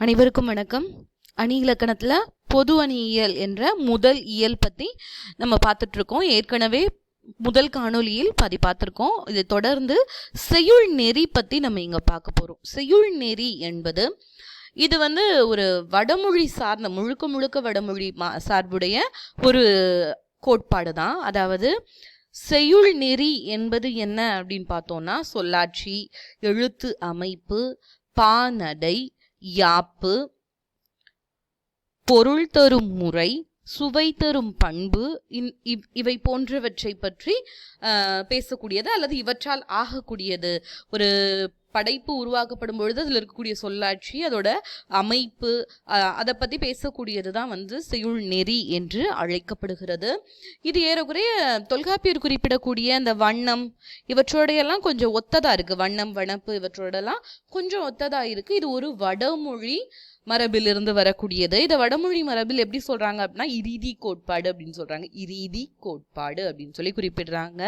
அனைவருக்கும் வணக்கம். அணி இலக்கணத்தில் பொது அணியியல் என்ற முதல் இயல் பற்றி நம்ம பார்த்துட்ருக்கோம். ஏற்கனவே முதல் காணொளியில் பாதி பார்த்துருக்கோம் இதை தொடர்ந்து செய்யுள் நெறி பற்றி நம்ம இங்கே பார்க்க போகிறோம் செய்யுள் நெறி என்பது இது வந்து ஒரு வடமொழி சார்ந்த முழுக்க முழுக்க வடமொழி மா சார்புடைய ஒரு கோட்பாடு தான். அதாவது செய்யுள் நெறி என்பது என்ன அப்படின்னு பார்த்தோம்னா சொல்லாட்சி எழுத்து அமைப்பு பாநடை யாப்பு பொருள் தரும் முறை சுவை தரும் பண்பு இன்- இவ்- இவை போன்றவற்றை பற்றி பேசக்கூடியது அல்லது இவற்றால் ஆகக்கூடியது. ஒரு படைப்பு உருவாக்கப்படும் பொழுது அதில் இருக்கக்கூடிய சொல்லாட்சி அதோட அமைப்பு அதை பற்றி பேசக்கூடியது தான் வந்து செய்யுள் நெறி என்று அழைக்கப்படுகிறது. இது ஏறக்குறைய தொல்காப்பியர் குறிப்பிடக்கூடிய அந்த வண்ணம் இவற்றோடையெல்லாம் கொஞ்சம் ஒத்ததாக இருக்குது வண்ணம் வனப்பு இவற்றோடலாம் கொஞ்சம் ஒத்ததாக இருக்குது இது ஒரு வடமொழி மரபிலிருந்து வரக்கூடியது. இதை வடமொழி மரபில் எப்படி சொல்றாங்க அப்படின்னா இறுதி கோட்பாடு அப்படின்னு சொல்றாங்க. இறுதி கோட்பாடு அப்படின்னு சொல்லி குறிப்பிடுறாங்க.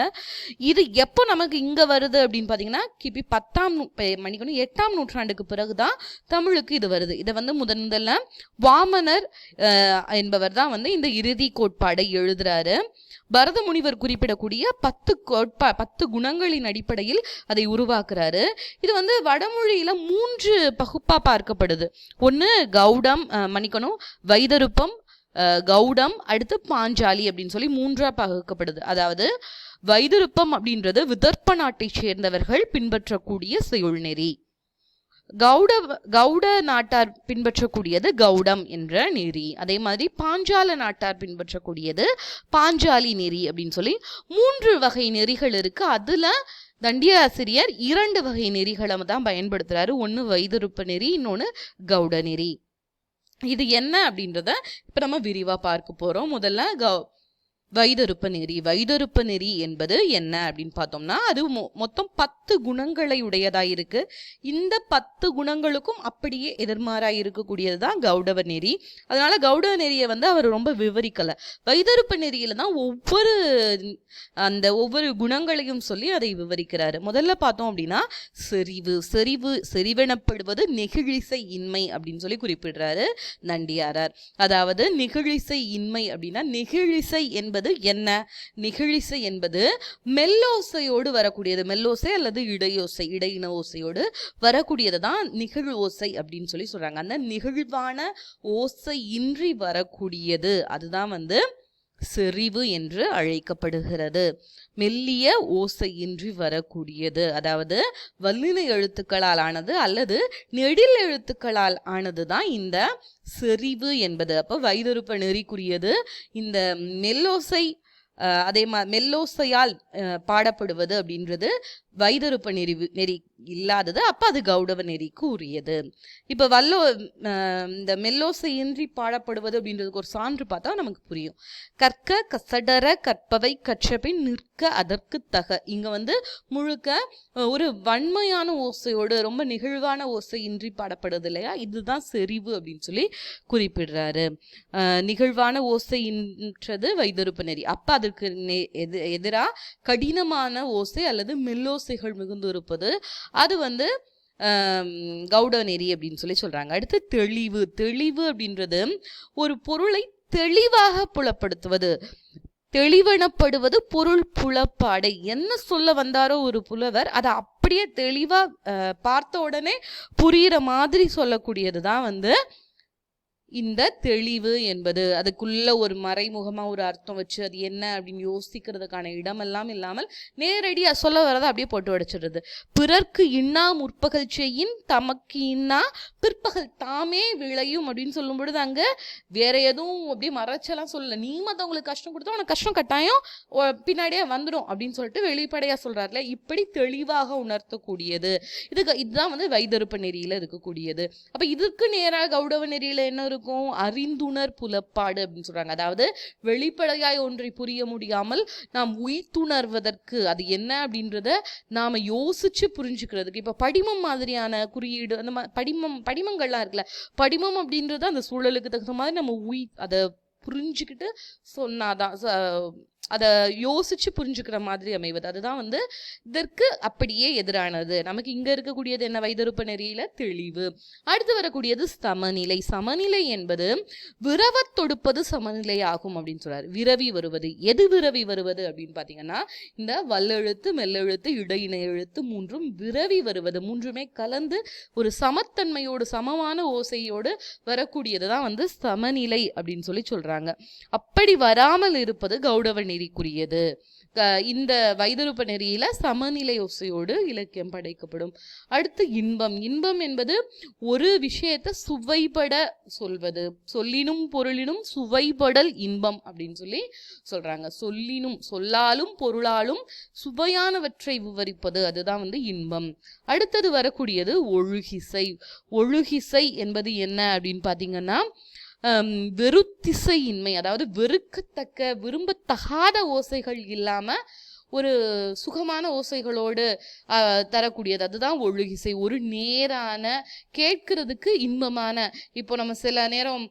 இது எப்போ நமக்கு இங்க வருது அப்படின்னு பாத்தீங்கன்னா கிபி பத்தாம் மணிக்கணும் எட்டாம் நூற்றாண்டுக்கு பிறகுதான் தமிழுக்கு இது வருது. இதை வந்து முதன் முதல்ல வாமனர் என்பவர் தான் வந்து இந்த இறுதி கோட்பாடை எழுதுறாரு. பரத முனிவர் குறிப்பிடக்கூடிய பத்து கோட்பா பத்து குணங்களின் அடிப்படையில் அதை உருவாக்குறாரு. இது வந்து வடமொழியில மூன்று பகுப்பா பார்க்கப்படுது. ஒன்று கௌடம் மன்னிக்கணும் வைதருப்பம் கௌடம் அடுத்து பாஞ்சாலி அப்படின்னு சொல்லி மூன்றா பகுக்கப்படுது. அதாவது வைதருப்பம் அப்படின்றது விதர்ப்ப நாட்டைச் சேர்ந்தவர்கள் பின்பற்றக்கூடிய செய்யுள் நெறி கௌட கௌட நாட்டார் பின்பற்றக்கூடியது கௌடம் என்ற நெறி. அதே மாதிரி பாஞ்சால நாட்டார் பின்பற்றக்கூடியது பாஞ்சாலி நெறி அப்படின்னு சொல்லி மூன்று வகை நெறிகள் இருக்கு. அதுல தண்டியாசிரியர் இரண்டு வகை நெறிகளை தான் பயன்படுத்துறாரு. ஒன்று வைதருப்ப நெறி இன்னொன்று கௌட நெறி. இது என்ன அப்படின்றத இப்போ நம்ம விரிவாக பார்க்க போகிறோம் முதல்ல கௌ வைதருப்ப நெறி. வைதருப்ப நெறி என்பது என்ன அப்படின்னு பார்த்தோம்னா அது மொ- மொத்தம் பத்து குணங்களை உடையதாக இருக்கு. இந்த பத்து குணங்களுக்கும் அப்படியே எதிர்மாறாக இருக்கக்கூடியது தான் கௌடவ நெறி. அதனால கௌடவ நெறியை வந்து அவர் ரொம்ப விவரிக்கலை. வைதருப்ப நெறியில தான் ஒவ்வொரு அந்த ஒவ்வொரு குணங்களையும் சொல்லி அதை விவரிக்கிறாரு. முதல்ல பார்த்தோம் அப்படின்னா செறிவு செறிவு செறிவெனப்படுவது நெகிழிசை இன்மை அப்படின்னு சொல்லி குறிப்பிடுறாரு நண்டியாரார். அதாவது நெகிழிசை இன்மை அப்படின்னா நெகிழிசை என்பது என்ன? நெகிழிசை என்பது மெல்லோசையோடு வரக்கூடியது. மெல்லோசை அல்லது இடையோசை இடையின ஓசையோடு வரக்கூடியது தான் நிகழ் ஓசை அப்படின்னு சொல்லி சொல்றாங்க. அந்த நிகழ்வான ஓசை இன்றி வரக்கூடியது. அதுதான் வந்து செறிவு என்று அழைக்கப்படுகிறது. மெல்லிய ஓசையின்றி வரக்கூடியது. அதாவது வல்லின எழுத்துக்களால் ஆனது அல்லது நெடில் எழுத்துக்களால் ஆனது தான் இந்த செறிவு என்பது. அப்போ வைதொருப்ப நெறிக்குரியது. இந்த மெல்லோசை அதே மா மெல்லோசையால் பாடப்படுவது அப்படின்றது வைதருப்ப நெறி நெறி இல்லாதது அப்ப அது கௌடவ நெறிக்கு உரியது. இப்ப வல்லோ இந்த மெல்லோசையின்றி பாடப்படுவது அப்படின்றதுக்கு ஒரு சான்று பார்த்தா நமக்கு புரியும். கற்க கசடர கற்பவை கற்றபின் நிற்க அதற்கு தக. இங்க வந்து முழுக்க ஒரு வன்மையான ஓசையோடு ரொம்ப நெகிழ்வான ஓசையின்றி பாடப்படுது இல்லையா? இதுதான் செறிவு அப்படின்னு சொல்லி குறிப்பிடுறாரு. நிகழ்வான ஓசைன்றது வைதருப்ப நெறி. அப்ப அதற்கு நெ- எது கடினமான ஓசை அல்லது மெல்லோசைகள் மிகுந்து இருப்பது அது வந்து கவுட நெறி அப்படின்னு சொல்லி சொல்கிறாங்க அடுத்து தெளிவு. தெளிவு அப்படின்றது ஒரு பொருளை தெளிவாக புலப்படுத்துவது. தெளிவெனப்படுவது பொருள் புலப்பாடை. என்ன சொல்ல வந்தாரோ ஒரு புலவர் அதை அப்படியே தெளிவாக பார்த்த உடனே புரிகிற மாதிரி சொல்லக்கூடியது தான் வந்து இந்த தெளிவு என்பது அதுக்குள்ள ஒரு மறைமுகமாக ஒரு அர்த்தம் வச்சு அது என்ன அப்படின்னு யோசிக்கிறதுக்கான இடமெல்லாம் இல்லாமல் நேரடியாக சொல்ல வரதை அப்படியே போட்டு உடைச்சிடுறது. பிறர்க்கு இன்னா முற்பகல் செய்யின் தமக்கு இன்னா பிற்பகல் தாமே விளையும் அப்படின்னு சொல்லும் பொழுது அங்கே வேற எதுவும் அப்படியே மறைச்செல்லாம் சொல்லல. நீ மற்றவங்களுக்கு கஷ்டம் கொடுத்தா உனக்கு கஷ்டம் கட்டாயம் பின்னாடியே வந்துடும் அப்படின்னு சொல்லிட்டு வெளிப்படையாக சொல்கிறார்ல இப்படி தெளிவாக உணர்த்தக்கூடியது. இதுக்கு இதுதான் வந்து வைதருப்ப நெறியில் இருக்கக்கூடியது. அப்போ இதுக்கு நேராக கௌடவ நெறியில் என்ன இருக்கும் அறிந்துணர் புலப்பாடு அப்படின்னு சொல்றாங்க. அதாவது வெளிப்படையாய் ஒன்றை புரிய முடியாமல் நாம் உய்த்துணர்வதற்கு அது என்ன அப்படின்றத நாம யோசிச்சு புரிஞ்சுக்கிறதுக்கு. இப்ப படிமம் மாதிரியான குறியீடு அந்த மா- படிமம் படிமங்கள்லாம் இருக்குல்ல படிமம் அப்படின்றது அந்த சூழலுக்கு தகுந்த மாதிரி நம்ம உய் அதை புரிஞ்சுக்கிட்டு சொன்னாதான் ச- அதை யோசிச்சு புரிஞ்சுக்கிற மாதிரி அமைவது. அதுதான் வந்து இதற்கு அப்படியே எதிரானது. நமக்கு இங்கே இருக்கக்கூடியது என்ன? வைதருப்ப நெறியில தெளிவு. அடுத்து வரக்கூடியது சமநிலை. சமநிலை என்பது விரவத் தொடுப்பது சமநிலை ஆகும் அப்படின்னு சொல்றாரு. விரவி வருவது. எது விரவி வருவது அப்படின்னு பார்த்தீங்கன்னா இந்த வல்லெழுத்து மெல்லெழுத்து இடையினை எழுத்து மூன்றும் விரவி வருவது. மூன்றுமே கலந்து ஒரு சமத்தன்மையோடு சமமான ஓசையோடு வரக்கூடியது தான் வந்து சமநிலை அப்படின்னு சொல்லி சொல்றாங்க. அப்படி வராமல் இருப்பது கௌடவ நெறிக்குரியது இந்த வைதருப்ப நெறியில சமநிலை ஒசையோடு இலக்கியம் படைக்கப்படும். அடுத்து இன்பம். இன்பம் என்பது ஒரு விஷயத்தை சுவைபட சொல்வது. சொல்லினும் பொருளினும் சுவைபடல் இன்பம் அப்படின்னு சொல்லி சொல்றாங்க. சொல்லினும் சொல்லாலும் பொருளாலும் சுவையானவற்றை விவரிப்பது அதுதான் வந்து இன்பம். அடுத்தது வரக்கூடியது ஒழுகிசை. ஒழுகிசை என்பது என்ன அப்படின்னு பார்த்தீங்கன்னா வெறுத்திசையின்மை அதாவது வெறுக்கத்தக்க விரும்பத்தகாத ஓசைகள் இல்லாமல் ஒரு சுகமான ஓசைகளோடு தரக்கூடியது. அதுதான் ஒழுகிசை. ஒரு நேரான கேட்கறதுக்கு இன்பமான. இப்போ நம்ம சில நேரம்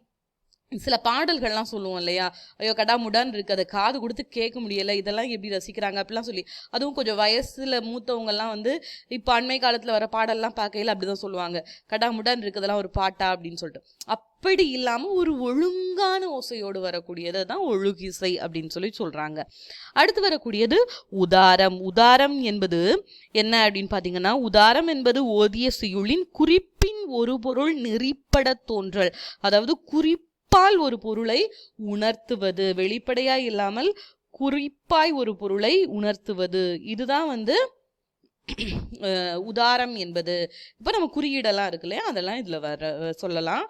சில பாடல்கள்லாம் சொல்லுவோம் இல்லையா? ஐயோ கடாமுடான்னு இருக்கு அதை காது கொடுத்து கேட்க முடியலை இதெல்லாம் எப்படி ரசிக்கிறாங்க அப்படிலாம் சொல்லி அதுவும் கொஞ்சம் வயசில் மூத்தவங்கெல்லாம் வந்து இப்போ அண்மை காலத்தில் வர பாடல்லாம் பார்க்கையில் அப்படி தான் சொல்லுவாங்க கடாமுடான்னு இருக்குதெல்லாம் ஒரு பாட்டா அப்படின்னு சொல்லிட்டு. அப்படி இல்லாமல் ஒரு ஒழுங்கான ஓசையோடு வரக்கூடியது தான் ஒழுகிசை அப்படின்னு சொல்லி சொல்கிறாங்க அடுத்து வரக்கூடியது உதாரம். உதாரம் என்பது என்ன அப்படின்னு பார்த்தீங்கன்னா உதாரம் என்பது ஓதிய செய்யுளின் குறிப்பின் ஒரு பொருள் நெறிப்பட தோன்றல். அதாவது குறிப்பால் ஒரு பொருளை உணர்த்துவது வெளிப்படையா இல்லாமல் குறிப்பாய் ஒரு பொருளை உணர்த்துவது. இதுதான் வந்து உதாரம் என்பது. இப்போ நம்ம குறியீடெல்லாம் இருக்கு இல்லையா? அதெல்லாம் இதில் வர சொல்லலாம்.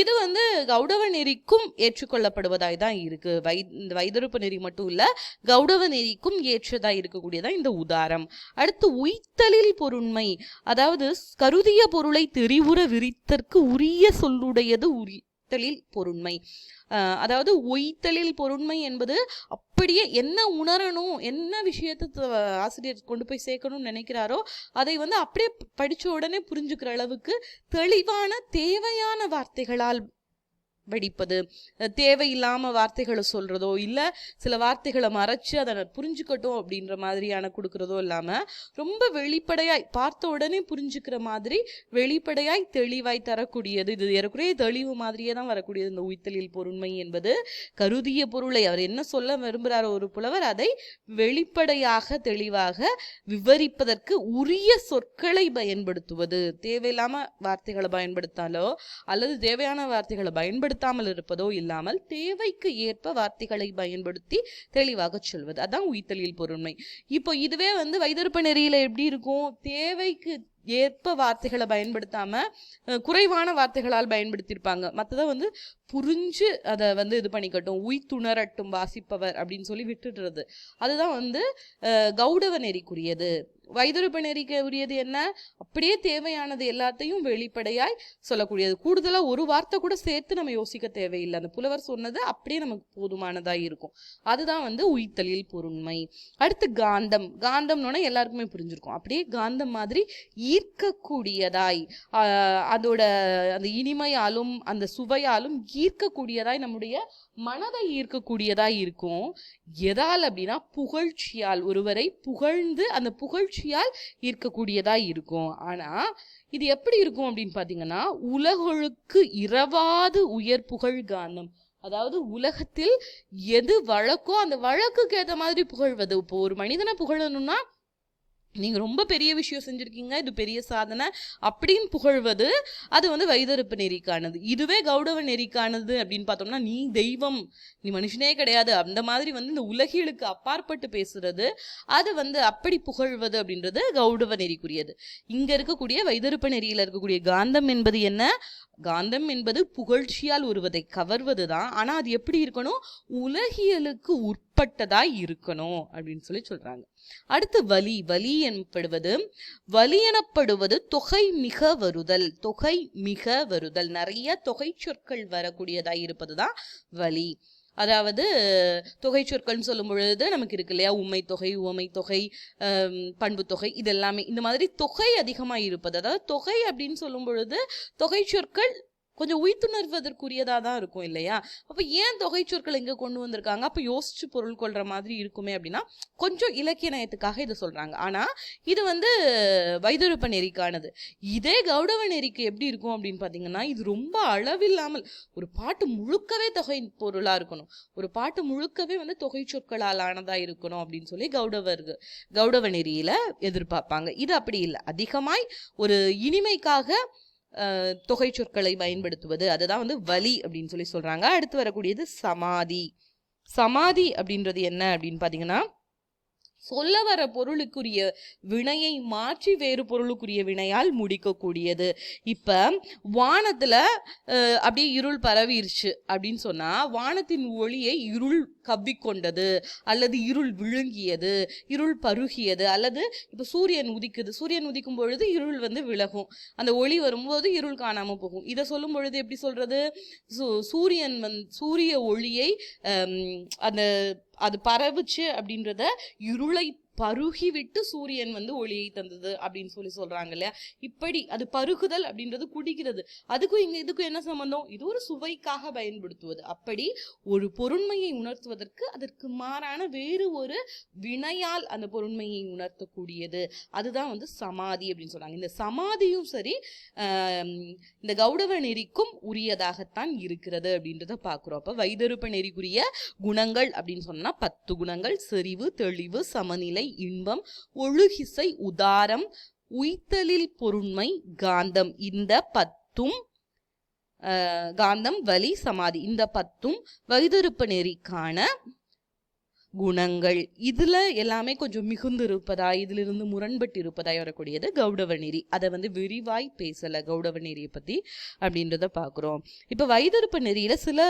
இது வந்து கௌடவ நெறிக்கும் ஏற்றுக்கொள்ளப்படுவதாய் தான் இருக்கு. வை இந்த வைதருப்பு நெறி மட்டும் இல்லை கௌடவ நெறிக்கும் ஏற்றதாக இருக்கக்கூடியதான் இந்த உதாரம். அடுத்து உய்த்தலில் பொருண்மை. அதாவது கருதிய பொருளை தெரிவுற விரித்தற்கு உரிய சொல்லுடையது உரி ஒய்த்தலில் பொருண்மை. அதாவது ஒய்த்தலில் பொருண்மை என்பது அப்படியே என்ன உணரணும் என்ன விஷயத்தை ஆசிரியர் கொண்டு போய் சேர்க்கணும்னு நினைக்கிறாரோ அதை வந்து அப்படியே படித்த உடனே புரிஞ்சுக்கிற அளவுக்கு தெளிவான தேவையான வார்த்தைகளால் வடிப்பது தேவையில்லாமல் வார்த்தைகளை சொல்கிறதோ இல்லை சில வார்த்தைகளை மறைச்சு அதை புரிஞ்சுக்கட்டும் அப்படின்ற மாதிரியான கொடுக்குறதோ இல்லாமல் ரொம்ப வெளிப்படையாய் பார்த்த உடனே புரிஞ்சுக்கிற மாதிரி வெளிப்படையாய் தெளிவாய் தரக்கூடியது. இது ஏறக்குறைய தெளிவு மாதிரியே தான் வரக்கூடியது. இந்த உய்த்தலில் பொருண்மை என்பது கருதிய பொருளை. அவர் என்ன சொல்ல விரும்புகிறாரோ ஒரு புலவர் அதை வெளிப்படையாக தெளிவாக விவரிப்பதற்கு உரிய சொற்களை பயன்படுத்துவது. தேவையில்லாமல் வார்த்தைகளை பயன்படுத்தாலோ அல்லது தேவையான வார்த்தைகளை பயன்படுத்த பயன்படுத்தாமல் இருப்பதோ இல்லாமல் தேவைக்கு ஏற்ப வார்த்தைகளை பயன்படுத்தி தெளிவாக சொல்வது. அதான் உயிர்த்தலியல் பொருண்மை. இப்போ இதுவே வந்து வைதர்ப்ப நெறியில எப்படி இருக்கும்? தேவைக்கு ஏற்ப வார்த்தைகளை பயன்படுத்தாம குறைவான வார்த்தைகளால் பயன்படுத்தியிருப்பாங்க. மற்றதை வந்து புரிஞ்சு அதை வந்து இது பண்ணிக்கட்டும் உய்த்துணரட்டும் வாசிப்பவர் அப்படின்னு சொல்லி விட்டுடுறது. அதுதான் வந்து கௌடவ நெறிக்குரியது. வைதருப்ப நெறிக்கு உரியது என்ன? அப்படியே தேவையானது எல்லாத்தையும் வெளிப்படையாய் சொல்லக்கூடியது. கூடுதலாக ஒரு வார்த்தை கூட சேர்த்து நம்ம யோசிக்க தேவையில்லை. அந்த புலவர் சொன்னது அப்படியே நமக்கு போதுமானதாக இருக்கும். அதுதான் வந்து உயிர்த்தலில் பொருண்மை அடுத்து காந்தம். காந்தம்னோட எல்லாருக்குமே புரிஞ்சிருக்கும். அப்படியே காந்தம் மாதிரி ஈர்க்கக்கூடியதாய் அதோட அந்த இனிமையாலும் அந்த சுவையாலும் ஈர்க்கக்கூடியதாய் நம்முடைய மனதை ஈர்க்கக்கூடியதாய் இருக்கும். எதால் அப்படின்னா புகழ்ச்சியால் ஒருவரை புகழ்ந்து அந்த புகழ்ச்சியால் ஈர்க்கக்கூடியதாய் இருக்கும். ஆனால் இது எப்படி இருக்கும் அப்படின்னு பார்த்தீங்கன்னா உலகொழுக்கு இரவாது உயர் புகழ் கானம் அதாவது உலகத்தில் எது வழக்கோ அந்த வழக்குக்கு ஏற்ற மாதிரி புகழ்வது. இப்போ ஒரு மனிதனை புகழணும்னா நீங்கள் ரொம்ப பெரிய விஷயம் செஞ்சுருக்கீங்க இது பெரிய சாதனை அப்படின்னு புகழ்வது அது வந்து வைதருப்பு நெறிக்கானது. இதுவே கௌடவ நெறிக்கானது அப்படின்னு பார்த்தோம்னா நீ தெய்வம் நீ மனுஷனே கிடையாது. அந்த மாதிரி வந்து இந்த உலகிலுக்கு அப்பாற்பட்டு பேசுறது அது வந்து அப்படி புகழ்வது அப்படின்றது கௌடவ நெறிக்குரியது. இங்கே இருக்கக்கூடிய வைதருப்ப நெறியில் இருக்கக்கூடிய காந்தம் என்பது என்ன? காந்தம் என்பது புகழ்ச்சியால் ஒருவதை கவர்வது தான் ஆனா அது எப்படி இருக்கணும்? உலகியலுக்கு உட்பட்டதாக இருக்கணும் அப்படின்னு சொல்லி சொல்றாங்க. அடுத்து வலி. வலி எனப்படுவது வலி எனப்படுவது தொகை மிக வருதல். தொகை மிக வருதல். நிறைய தொகை சொற்கள் வரக்கூடியதாய் இருப்பதுதான் வலி. அதாவது தொகை சொற்கள்னு சொல்லும் பொழுது நமக்கு இருக்கு இல்லையா? உண்மை தொகை உவமை தொகை பண்பு தொகை இது எல்லாமே. இந்த மாதிரி தொகை அதிகமாக இருப்பது அதாவது தொகை அப்படின்னு சொல்லும் பொழுது தொகை சொற்கள் கொஞ்சம் உயிர்த்துணர்வதற்குரியதாக தான் இருக்கும் இல்லையா? அப்போ ஏன் தொகை சொற்கள் கொண்டு வந்திருக்காங்க? அப்போ யோசிச்சு பொருள் கொள்கிற மாதிரி இருக்குமே அப்படின்னா கொஞ்சம் இலக்கிய நயத்துக்காக இதை சொல்கிறாங்க ஆனால் இது வந்து வைதொருப்ப நெறிக்கானது. இதே கௌடவ நெறிக்கு எப்படி இருக்கும் அப்படின்னு பார்த்தீங்கன்னா இது ரொம்ப அளவில்லாமல் ஒரு பாட்டு முழுக்கவே தொகை பொருளாக இருக்கணும். ஒரு பாட்டு முழுக்கவே வந்து தொகை சொற்களால் இருக்கணும் அப்படின்னு சொல்லி கௌடவர்கள் கௌடவ நெறியில் எதிர்பார்ப்பாங்க. இது அப்படி இல்லை. அதிகமாய் ஒரு இனிமைக்காக தொகை சொற்களை பயன்படுத்துவது. அதுதான் வந்து வலி அப்படின்னு சொல்லி சொல்றாங்க. அடுத்து வரக்கூடியது சமாதி. சமாதி அப்படின்றது என்ன அப்படின்னு பார்த்தீங்கன்னா சொல்ல வர பொருளுக்குரிய வினையை மாற்றி வேறு பொருளுக்குரிய வினையால் முடிக்கக்கூடியது. இப்போ வானத்தில் அப்படியே இருள் பரவிருச்சு அப்படின்னு சொன்னால் வானத்தின் ஒளியை இருள் கவ்விக்கொண்டது அல்லது இருள் விழுங்கியது இருள் பருகியது அல்லது இப்போ சூரியன் உதிக்குது. சூரியன் உதிக்கும் பொழுது இருள் வந்து விலகும். அந்த ஒளி வரும்போது இருள் காணாமல் போகும். இதை சொல்லும் பொழுது எப்படி சொல்கிறது சூ- சூரியன் வந் சூரிய ஒளியை அந்த அது பரவுச்சு அப்படின்றத இருளை பருகிவிட்டு சூரியன் வந்து ஒளியை தந்தது அப்படின்னு சொல்லி சொல்றாங்க இல்லையா? இப்படி அது பருகுதல் அப்படின்றது குடிக்கிறது. அதுக்கும் இங்க இதுக்கும் என்ன சம்பந்தம்? இது ஒரு சுவைக்காக பயன்படுத்துவது. அப்படி ஒரு பொருண்மையை உணர்த்துவதற்கு அதற்கு மாறான வேறு ஒரு வினையால் அந்த பொருண்மையை உணர்த்தக்கூடியது. அதுதான் வந்து சமாதி அப்படின்னு சொல்றாங்க. இந்த சமாதியும் சரி இந்த கௌடவ நெறிக்கும் உரியதாகத்தான் இருக்கிறது அப்படின்றத பார்க்குறோம். அப்போ வைதருப்ப நெறிக்குரிய குணங்கள் அப்படின்னு சொன்னா பத்து குணங்கள் செறிவு தெளிவு சமநிலை இன்பம் ஒழுகிசை உதாரம் உய்த்தலில் பொருண்மை காந்தம். இந்த பத்தும் காந்தம் வலி சமாதி. இந்த பத்தும் வைதருப்ப நெறிக்கான குணங்கள் இதில் எல்லாமே கொஞ்சம் மிகுந்து இருப்பதா இதிலிருந்து முரண்பட்டு இருப்பதாய் வரக்கூடியது கௌடவ நெறி. அதை வந்து விரிவாய் பேசலை கௌடவ நெறியை பற்றி அப்படின்றத பார்க்குறோம் இப்போ வைதருப்ப நெறியில் சில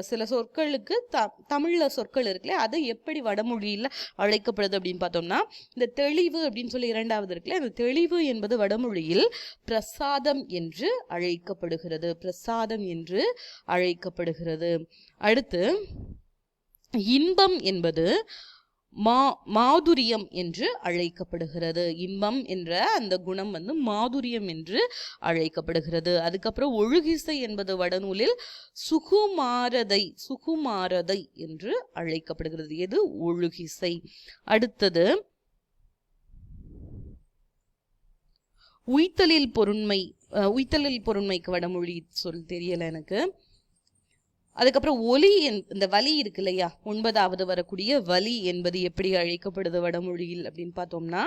சில சொற்களுக்கு த தமிழில் சொற்கள் இருக்குல்ல அது எப்படி வடமொழியில் அழைக்கப்படுது அப்படின்னு பார்த்தோம்னா இந்த தெளிவு அப்படின்னு சொல்லி இரண்டாவது இருக்குல்ல அந்த தெளிவு என்பது வடமொழியில் பிரசாதம் என்று அழைக்கப்படுகிறது. பிரசாதம் என்று அழைக்கப்படுகிறது. அடுத்து இன்பம் என்பது மா மாதுரியம் என்று அழைக்கப்படுகிறது. இன்பம் என்ற அந்த குணம் வந்து மாதுரியம் என்று அழைக்கப்படுகிறது. அதுக்கப்புறம் ஒழுகிசை என்பது வடநூலில் சுகுமாரதை சுகுமாரதை என்று அழைக்கப்படுகிறது. எது? ஒழுகிசை. அடுத்தது உய்த்தலில் பொருண்மை உய்த்தலில் பொருண்மைக்கு வடமொழி சொல் தெரியல எனக்கு. அதுக்கப்புறம் ஒலி என்- இந்த வலி இருக்கு இல்லையா? ஒன்பதாவது வரக்கூடிய வலி என்பது எப்படி அழைக்கப்படுது வடமொழியில் அப்படின்னு பார்த்தோம்னா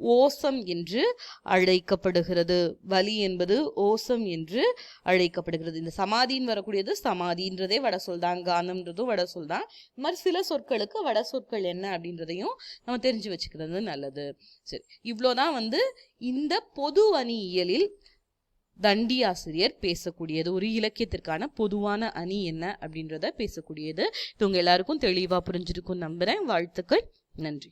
ஓசம் என்று அழைக்கப்படுகிறது. வலி என்பது ஓசம் என்று அழைக்கப்படுகிறது. இந்த சமாதின்னு வரக்கூடியது சமாதின்றதே வட சொல் தான் கானம்ன்றதும் வட சொல் தான். இந்த மாதிரி சில சொற்களுக்கு வட சொற்கள் என்ன அப்படின்றதையும் நம்ம தெரிஞ்சு வச்சுக்கிறது நல்லது. சரி இவ்வளோதான் வந்து இந்த பொது அணியியலில் தண்டி ஆசிரியர் பேசக்கூடியது ஒரு இலக்கியத்திற்கான பொதுவான அணி என்ன அப்படின்றத பேசக்கூடியது. இது உங்க எல்லாருக்கும் தெளிவா புரிஞ்சிருக்கும் நம்புறேன். வாழ்த்துக்கள். நன்றி.